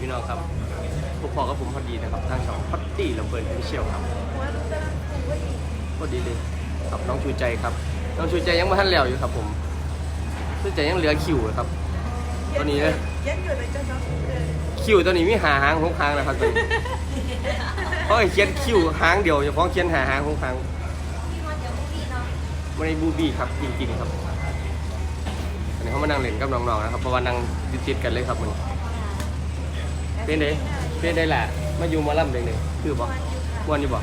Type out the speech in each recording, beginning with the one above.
พี่น้องครับพวกพอกับผมพอดีนะครับทางช่องพัตตี้ลำเบิร์นพิเชียลครับพอดีเลยครับน้องชูใจครับ น้องชูใจยังไม่ทันแล้วอยู่ครับผมชูใจยังเหลือคิวอยู่ครับตัวนี้เลยยังอยู่ในเจ้าคิวตัวนี้มีหาหางหกหางนะครับตัวนี้เพราะเขียนคิวหางเดียวเฉพาะเขียนหาหางหกหางไม่ได้บูบี้ครับจริงๆครับอันนี้เขามานั่งเล่นกับน้องๆนะครับเพราะว่านั่งติดๆกันเลยครับมัน เป็นไดเป็นไดแหละมาอยู่หมาล่ำเด็กๆคือบ่ม่วนอยู่บ่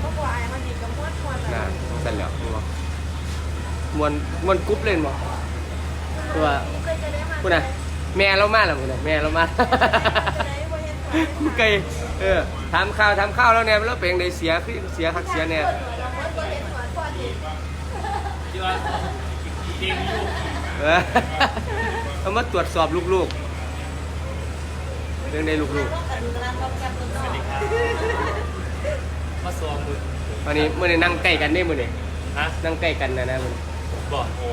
เมื่อวานมันดีกับม้วนม้วนน่าสั่นแล้วคือบ่ม่วนม่วนกรุ๊ปเล่นบ่คือว่าเคยจะได้มาพูดนะแม่เรามาแล้วพูดนะแม่เรามาไกลเออถามข่าวถามข่าวแล้วเนี่ยแล้วเป็นไดเสียคือเสียคักเสียเนี่ยที่ว่าจริงอยู่เออเอามาตรวจสอบลูกๆเรื่องในลูกสวัสดีครับมาสวมมือๆวันนี้มื่อนี้นั่งใกล้กันได้มื่อนี้ฮะนั่งใกล้กันนะนะมื้อนี้บอกโอ้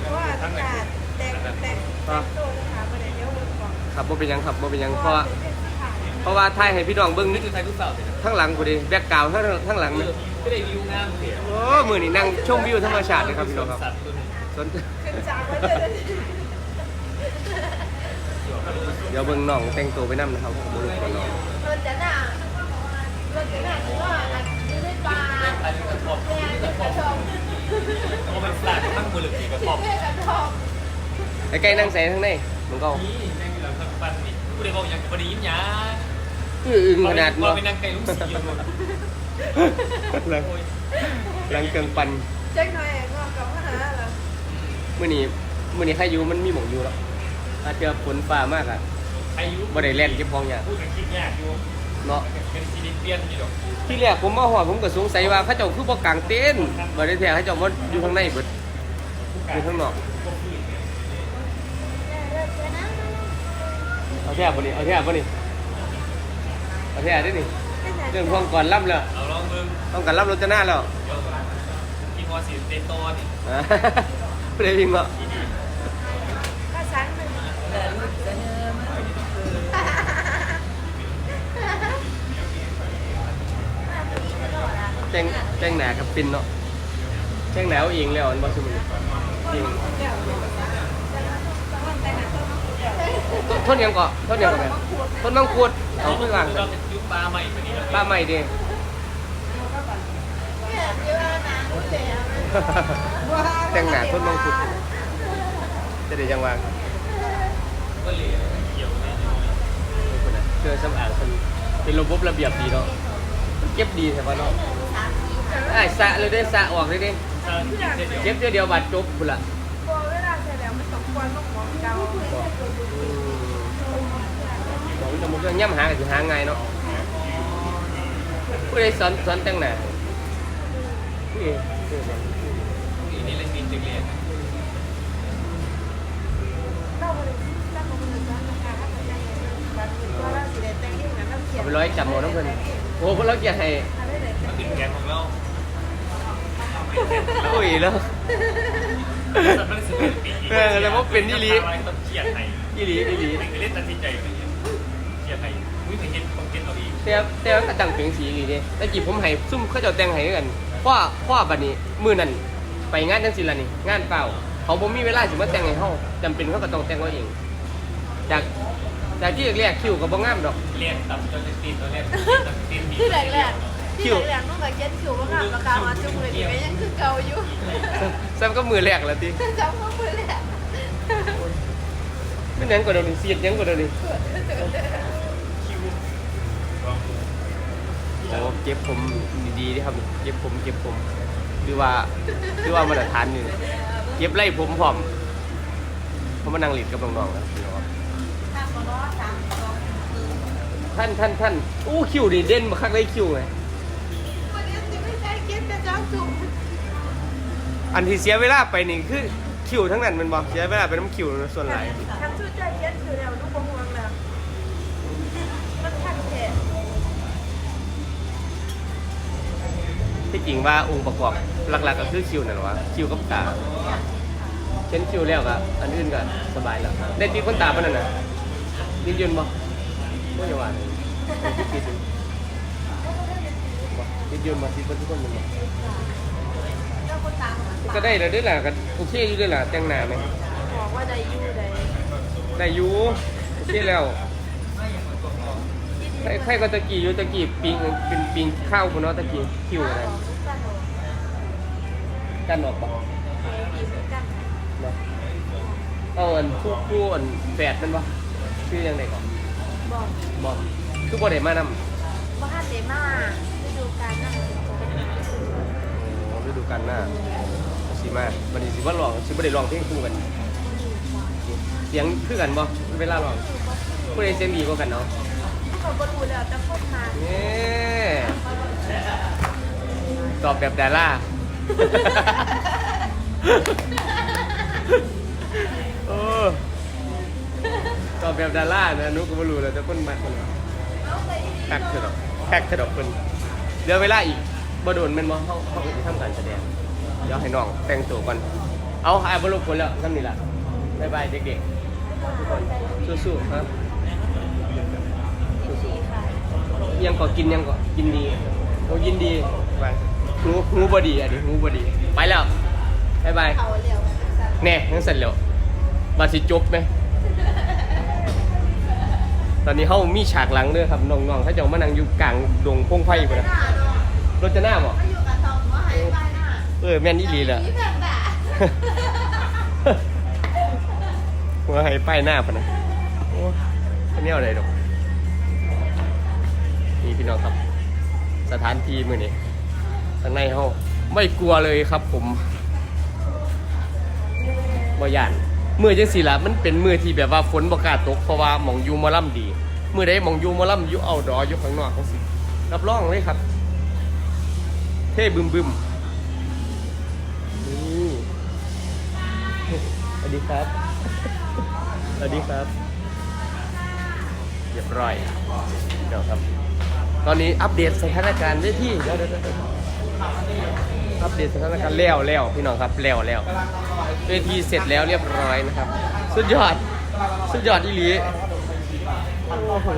เพราะว่าอากาศแดงแดงแดงโตนะคะประเดี๋ยวเดี๋ยวบอกครับบ่เป็นหยังครับบ่เป็นหยังเพราะว่าเพราะว่าถ่ายให้พี่น้องเบิ่งนี่นี่คือใครลูกสาวเสร็จแล้วข้างหลังกูดิแบ็คกราวด์ข้างข้างหลังนะก็ได้วิวงามเสียโอ้มื้อนี้นั่งชมวิวธรรมชาติเลยครับพี่น้องครับสัตว์ตัวนี้ สน ขึ้นจากไว้เลย เดี๋ยวเบิ่งน้องแต่งตัวไปนำนะครับผมบ่รู้ว่าน้องรถจะหนารถจะหนาคือว่ายืดได้ปลาใครเป็นกแม่กกระระทชบอบเพราะมันฟลาดทั้งมือหรือตีกระทบแม่กระชอบไอ้ใกล้นั่งใส่ทั้งในมันก็นี่แม่งเราทั้งปันนี่กูได้บอกอย่างพอดียิ้มหยาอื้ออึงขนาดเราเนาไปนั่งไกลลูกสีอยู่หลังหลังเกิงปันเจ๊งหน่อยงอกกับมาหาเหรอมื้อนี้มื้อนี้ใครอยู่มันมีหม่องอยู่แล้ว อาจจะฝนฟ้ามากอะอายุบ่ได้แล่นเก็บของยากพูดกันคิดยากอยู่เนาะเป็นซีดิเปียนอยู่หรอกที่แรกผมมาหอดผมก็สงสัยว่าเขาเจ้าคือบ่กลางเต็นท์บ่ได้แท้เขาเจ้ามาอยู่ข้างในเบิดอยู่ข้างนอกเอาแท้บ่นี่เอาแท้บ่นี่เอาแท้ได้นี่เรื่องพวงก่อนล่ำแล้วเอาลองมึงต้องกันล่ำรถจะหน้าแล้วเดี๋ยวกินพอสีเตโตนี่อ่าบ่ได้พิงเนาะก็ชั้นหนึ่ งแจ้งแจ้งหน้ากับปินเนาะแจ้งหน้าเอาเองแล้วอันบ่ซุมื้อนี้จริงทนหยังก่อทนหยังก่อแม่ทนมังคุดเอาขึ้นล่างเราจะยุบปลาใหม่ตัวนี้แล้วป้าใหม่ดิแต่งหน้าทนมังคุดจะได้จังหวะ ก็เหลือเกี่ยวแน่นอนคนน่ะเครื่องสำอางมันเป็นระบบระเบียบดีเนาะมันเก็บดีใช่ปะเนาะไอ้สระเลยได้สระออกเลยดิถ้าเจ็ดเดียวเก็บเดี๋ยวเดียวบาดจบพุ่นละพอเวลาเสร็จแล้วมันต้องควรต้องมองเก่าบอกว่าจะมุกเรื่องย่ำหาก็สิหาง่ายเนาะผู้ใดสอนสอนแต่งหน้าผู้ใดผู้ใดสอน อีนี่เล่นดินจึงเรียน เราเลยตั้งมาเป็นร้านนะคะถ้าเป็นยังไงบัตรก็เราสิได้แต่งยิ่งนั้นเราเขีย เอา น ไปร้อยจับหมดน้ำเพิ่นโอ้พวกเราเกลียดให้อะไรไหนมันเป็นแกนของเราโอ้ยแล้วแต่มันรู้สึกเป็นปีเออแล้วว่าเป็นอีหลีต้องเกียดไทยอีหลีอีหลีไม่เคยเล่นตัดสินใจเลยเกียดไทยมุ้ยไปเห็นต้องเก็ตเอาเองแต่แต่ว่าก็ตั้งเป็นสีอีหลีเด้แต่กี้ผมให้ซุ่มเขาเจ้าแต่งให้กันเพราะเพราะบัดนี้มื้อนั้นไปงานจังซี่ล่ะนี่งานเปล่าเขาบ่มีเวลาสิมาแต่งให้เฮาจำเป็นเขาก็ต้องแต่งเอาเองจาก จากที่แรกๆคิวก็บ่งามดอก เรียนตัดจนตีนตัวเนี้ยตีนที่แรกแรกที่แรกๆน้องกับเจ็ดคิวว่างามราคามาจุ่มเลยดีไหมยังคือเก่าอยู่ ซ้ำก็มือแรกแล้วติจำเขาเพื่อแหละเป็นหยังก็เดี๋ยวนี้เสียดหยังก็เดี๋ยวนี้โอ้เก็บผมดีๆเด้ครับเก็บผมเก็บผมคือว่าคือว่ามาตรฐานนี่เก็บไล่ผมพร้อมเพราะมานั่งหลีดกับน้องๆนะพี่น้อง ท่านท่านท่านอู้คิวนี่เด่นมาคักเลยคิวไงวันนี้จะไม่ใช่เก็ตแต่เจ้าจุ่มอันที่เสียเวลาไปนี่คือคิวทั้งนั้นแมันบอกเสียเวลาไปน้ำคิวส่วนหลายทำชุดใจเย็นคือแล้วลูกบวงแล้วมันทันแท้ที่จริงว่าองค์ประกอบหลักๆก็คือคิวนั่นหรอวะคิวกับตาเช่นคิวแล้วก็อันอื่นก็สบายแล้วได้ตีคนตาปะนั่นน่ะยืนยืนบ่ ไม่อย่าว่าเลยติดอยู่บ่ยืนยืนมาติดบ่ทุกคนมันบ่เจ้าคนตามมาก็ได้แล้วเด้วยล่ะก็โอเคอยู่เด้วยล่ะแต่งหน้าไหมบอกว่าได้อยู่ได้ได้อยู่โอเคแล้วใครใครก็ตะกี้อยู่ตะกี้ปิงเป็นปิงข้าวพุ่นเนาะตะกี้คิวอะไรกันหรอกันออกบ่ดีเหมือนกันเนาะเอาอันคู่คู่อันแฝดมันบ่ชื่อยังไงก่อน บอกบ่คือบ่ได้มานำว่าห้าเดมาฤดูกาลนั่งจะไปหาซื้อโอ้ฤดูกาลหน้าสิมาวันนี้สิว่าร้องสิบ่ได้ร้องเพลงคู่กัน เสียงคือกันบ่เวลาร้องผู้ใดเสียงดีกว่ากันเนาะเขาก็รู้แล้วแต่คนมานี่ตอบแบบดารา โอ้ ตอบแบบดารานะนุก็ไม่รู้เลยแต่คนมาคนละแพ็กเถอะดอกแพ็กเถอะดอกคนเดี๋ยวเวลาอีกบ่โดนแมันบ่เขาเขาไปทำการแสดง เดี๋ยวให้น้องแต่งตัวก่อน เอาไอ้บรรลุผลแล้วนั่นนี่ล่ะบ๊ายบายเด็กๆสู้ๆครับดีค่ะยังก็กินยังก็กินดีโอ้ยินดีไปหูหูบดีอันนี้หูบดี ไปแล้วบายบายเขาเร็วสั่นแน่ยังเสร็จแล้วมาสิจบไหม ตอนนี้เขามีฉากหลังด้วยครับน้องๆเขาจะมานั่งอยู่กลางดงพงไพ่ไปนะหน้าเนาะรถจะหน้าบ่มาอยู่กับสองว่าหายไปหน้าเออแม่นอีหลีแหละนี่แบบแบบหัวให้ป้ายหน้าปะนะโอ้อันนี้เอาอะไรดอกนี่พี่น้องครับ สถานที่มือนี้ข้างในเขาไม่กลัวเลยครับผมบ่ย่าน มือจังสีละมันเป็นมือที่แบบว่าฝนบ่กล้าตกเพราะว่าหมองอยูหมอล่ำดี มือใดหมองอยูหมอล่ำอยู่เอาดออยู่ข้างนอกจังสิรับรองเลยครับ เท่บึมบึมนี่สวัสดีครับสวัสดีครับเรียบร้อยเดี๋ยวครับ ตอนนี้อัปเดตสถานการณ์ได้ที่เดี๋ยวเดี๋ยว อัปเดตสถานการณ์แล้วแล้วพี่น้องครับแล้วแล้วเวทีเสร็จแล้วเรียบร้อยนะครับ สุดยอด สุดยอดอีหลีโอ้โห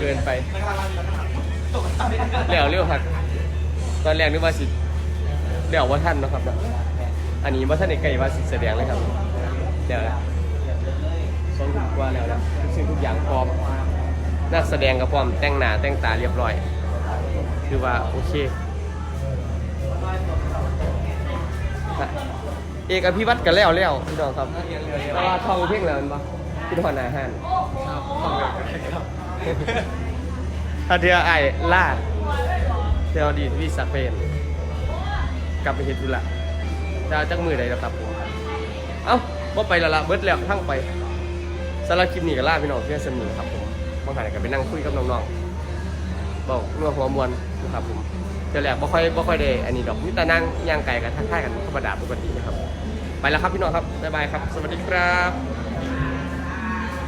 เกินไปแล้วเร็วครับตอนแรกนึกว่าสิเดี๋ยวว่าท่านนะครับนะอันนี้ว่าท่านในไก่ว่าสิแสดงเลยครับเดี๋ยวแล้วสองทุ่มกว่าแล้วนะทุกสิ่งทุกอย่างพร้อมนักแสดงก็พร้อมแต่งหน้าแต่งตาเรียบร้อย คือว่าโอเค เอกอภิวัตรกันแล้วแล้วพี่น้องครับแตว่าทองเพ่งแล้วมันปะพี่ทอนอาหารถ้าเดือไอ้ล่าเดี๋ยวดีวิสเปนกลับไปเฮ็ดธุระจะเอาจักมือใดแล้วครับผมเอ้าว่าไปและละเบิดแล้วทั้งไปสำหรับคลิปนี้ก็ล่าพี่น้องเพื่อนเสมอครับผมบางครั้งก็ไปนั่งคุยกับน้องๆบอกเมื่อหัวมวลนะครับผม เดี๋ยวแรกบ่ค่อยบ่ค่อยได้อันนี้ดอกมีแต่นั่งย่างไก่กันทักทายกันธรรมดาปกตินะครับ ไปแล้วครับพี่น้องครับบ๊ายบายครับ สวัสดีครับ